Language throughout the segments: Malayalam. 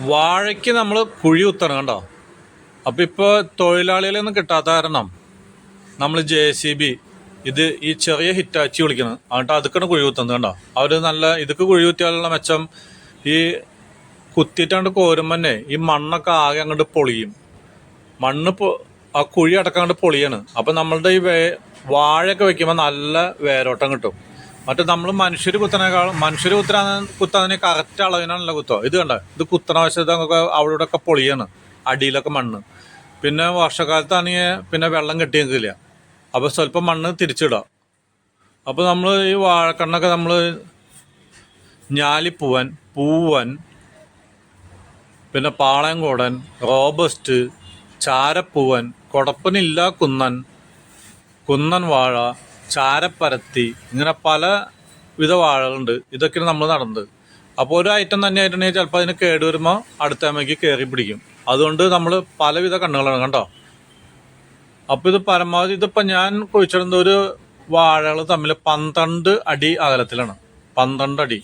വാഴയ്ക്ക് നമ്മൾ കുഴി കുത്തണം കണ്ടോ? അപ്പോൾ ഇപ്പോൾ തൊഴിലാളികളെയൊന്നും കിട്ടാത്ത കാരണം നമ്മൾ ജെ സി ബി ഇത് ഈ ചെറിയ ഹിറ്റാച്ചി വിളിക്കണം എന്നിട്ട് അതുക്കാണ് കുഴി കുത്തുന്നത് കണ്ടോ? അവർ നല്ല ഇതൊക്കെ കുഴി കുത്തിയാലുള്ള മെച്ചം ഈ കുത്തിയിട്ടാണ്ട് കോരുമ്പോൾ തന്നെ ഈ മണ്ണൊക്കെ ആകെ അങ്ങോട്ട് പൊളിയും. മണ്ണ് ആ കുഴി അടക്കാണ്ട് പൊളിയാണ്. അപ്പം നമ്മളുടെ ഈ വേ വാഴയൊക്കെ വെക്കുമ്പോൾ നല്ല വേരോട്ടം കിട്ടും. മറ്റേ നമ്മൾ മനുഷ്യർ കുത്തനേക്കാളും മനുഷ്യർ കുത്താൻ കുത്താതിന് കറക്റ്റ് അളവിനാണല്ലോ കുത്തോ ഇത് കണ്ട? ഇത് കുത്തണ നമുക്ക് അവിടെ ഒക്കെ പൊളിയാണ്. അടിയിലൊക്കെ മണ്ണ്. പിന്നെ വർഷക്കാലത്താണെങ്കിൽ പിന്നെ വെള്ളം കെട്ടി നിൽക്കില്ല അപ്പോൾ സ്വല്പം മണ്ണ് തിരിച്ചിടാം അപ്പോൾ നമ്മൾ ഈ വാഴക്കണ്ണൊക്കെ നമ്മൾ ഞാലിപ്പൂവൻ പൂവൻ പിന്നെ പാളയംകോടൻ റോബസ്റ്റ് ചാരപ്പൂവൻ കൊടപ്പനില്ല കുന്നൻ കുന്നൻ വാഴ ചാരപ്പരത്തി ഇങ്ങനെ പല വിധ വാഴകളുണ്ട്. ഇതൊക്കെയാണ് നമ്മൾ നടന്നത്. അപ്പോൾ ഒരു ഐറ്റം തന്നെ ആയിട്ടുണ്ടെങ്കിൽ ചിലപ്പോൾ അതിന് കേട് വരുമ്പോൾ അടുത്ത അമ്മയ്ക്ക് കയറി പിടിക്കും. അതുകൊണ്ട് നമ്മൾ പലവിധ കണ്ണുകളാണ് കണ്ടോ? അപ്പോൾ ഇത് പരമാവധി ഇതിപ്പോൾ ഞാൻ കുഴിച്ചിടുന്ന ഒരു വാഴകൾ തമ്മിൽ പന്ത്രണ്ട് അടി അകലത്തിലാണ്. പന്ത്രണ്ട് അടി.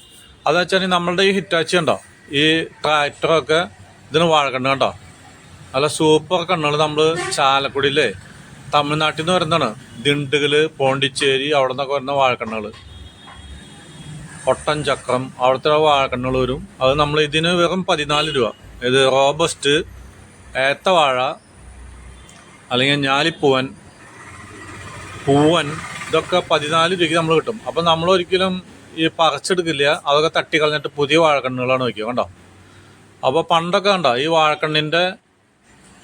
അതെന്ന് വെച്ചാൽ നമ്മളുടെ ഈ ഹിറ്റാച്ചി ഉണ്ടോ ഈ ട്രാക്ടറൊക്കെ ഇതിന് വാഴക്കണ്ണ് കണ്ടോ? നല്ല സൂപ്പർ കണ്ണുകൾ നമ്മൾ ചാലക്കുടിയിലെ തമിഴ്നാട്ടിൽ നിന്ന് വരുന്നതാണ് ദിണ്ടുകൽ പോണ്ടിച്ചേരി അവിടെ നിന്നൊക്കെ വരുന്ന വാഴക്കണ്ണുകൾ ഒട്ടൻ ചക്രം അവിടുത്തെ വാഴക്കണ്ണുകൾ വരും. അത് നമ്മൾ ഇതിന് വെറും പതിനാല് രൂപ. ഇത് റോബസ്റ്റ് ഏത്തവാഴ അല്ലെങ്കിൽ ഞാലിപ്പൂവൻ പൂവൻ ഇതൊക്കെ പതിനാല് രൂപയ്ക്ക് നമ്മൾ കിട്ടും. അപ്പം നമ്മൾ ഒരിക്കലും ഈ പറിച്ചെടുക്കില്ല. അതൊക്കെ തട്ടി കളഞ്ഞിട്ട് പുതിയ വാഴക്കണ്ണുകളാണ് വയ്ക്കുക കണ്ടോ? അപ്പോൾ പണ്ടൊക്കെ കണ്ടോ ഈ വാഴക്കണ്ണിന്റെ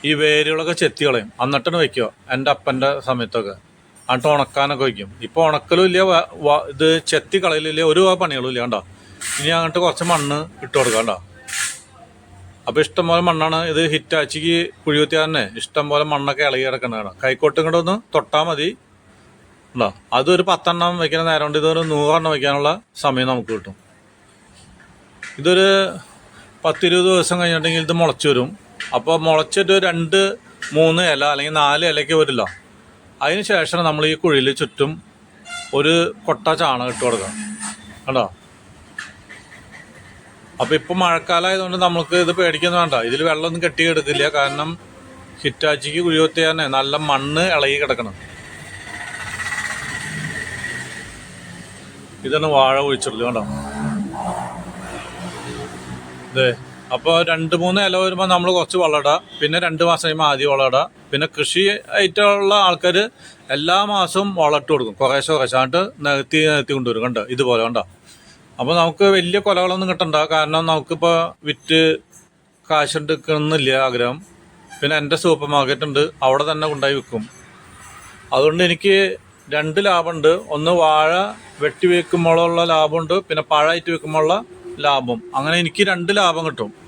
ഈ വേരുകളൊക്കെ ചെത്തി കളയും. എന്നിട്ടാണ് വെക്കുക എന്റെ അപ്പന്റെ സമയത്തൊക്കെ. എന്നിട്ട് ഉണക്കാനൊക്കെ വയ്ക്കും. ഇപ്പോൾ ഉണക്കലും ഇല്ല ഇത് ചെത്തി കളയിലില്ല ഒരു പണികളും ഇല്ല കണ്ടോ? ഇനി അങ്ങോട്ട് കുറച്ച് മണ്ണ് ഇട്ട് കൊടുക്കാം കണ്ടോ? അപ്പോൾ ഇഷ്ടംപോലെ മണ്ണാണ് ഇത് ഹിറ്റാച്ചിക്ക് കുഴികുത്തിയാൽ തന്നെ. ഇഷ്ടംപോലെ മണ്ണൊക്കെ ഇളകി കിടക്കുന്നതാണ് കൈക്കോട്ടും കൂടെ ഒന്ന് തൊട്ടാൽ മതി. ഉണ്ടോ അതൊരു പത്തെണ്ണം വെക്കുന്ന നേരം കൊണ്ട് ഇതൊരു നൂറെണ്ണം വെക്കാനുള്ള സമയം നമുക്ക് കിട്ടും. ഇതൊരു പത്തിരുപത് ദിവസം കഴിഞ്ഞിട്ടുണ്ടെങ്കിൽ ഇത് മുളച്ചു വരും. അപ്പോൾ മുളച്ചിട്ട് രണ്ട് മൂന്ന് ഇല അല്ലെങ്കിൽ നാല് ഇലയ്ക്ക് വരില്ല. അതിന് ശേഷം നമ്മൾ ഈ കുഴിയിൽ ചുറ്റും ഒരു കൊട്ട ചാണകം ഇട്ട് കൊടുക്കണം. കണ്ടോ? അപ്പോൾ ഇപ്പോൾ മഴക്കാലമായതുകൊണ്ട് നമുക്ക് ഇത് പേടിക്കൊന്നും വേണ്ട. ഇതിൽ വെള്ളമൊന്നും കെട്ടിയെടുക്കില്ല. കാരണം ഹിറ്റാച്ചിക്ക് കുഴികൊത്തി തന്നെ നല്ല മണ്ണ് ഇളകി കിടക്കണം. ഇതാണ് വാഴ ഒഴിച്ചിട്ടുള്ളത് കണ്ടോ? അതെ അപ്പോൾ രണ്ട് മൂന്ന് ഇല വരുമ്പോൾ നമ്മൾ കുറച്ച് വളമിടുക പിന്നെ രണ്ട് മാസം കഴിയുമ്പോൾ ആദ്യം വളമിടുക പിന്നെ കൃഷി ആയിട്ടുള്ള ആൾക്കാർ എല്ലാ മാസവും വളമിട്ട് കൊടുക്കും. കുറേശ്ശെ കുറേശ്ശെ. എന്നിട്ട് നികത്തി നികത്തി കൊണ്ടുവരും. കണ്ടോ? ഇതുപോലെ കണ്ടോ? അപ്പോൾ നമുക്ക് വലിയ കൊലകളൊന്നും കിട്ടണ്ട. കാരണം നമുക്കിപ്പോൾ വിറ്റ് കാശെടുക്കണമെന്നില്ല ആഗ്രഹം. പിന്നെ എന്റെ സൂപ്പർ മാർക്കറ്റ് ഉണ്ട്. അവിടെ തന്നെ കൊണ്ടുപോയി വിൽക്കും. അതുകൊണ്ട് എനിക്ക് രണ്ട് ലാഭമുണ്ട്. ഒന്ന് വാഴ വെട്ടി വെക്കുമ്പോഴുള്ള ലാഭമുണ്ട്. പിന്നെ പഴമായിട്ട് വെക്കുമ്പോഴുള്ള ലാഭം. അങ്ങനെ എനിക്ക് രണ്ട് ലാഭം കിട്ടും.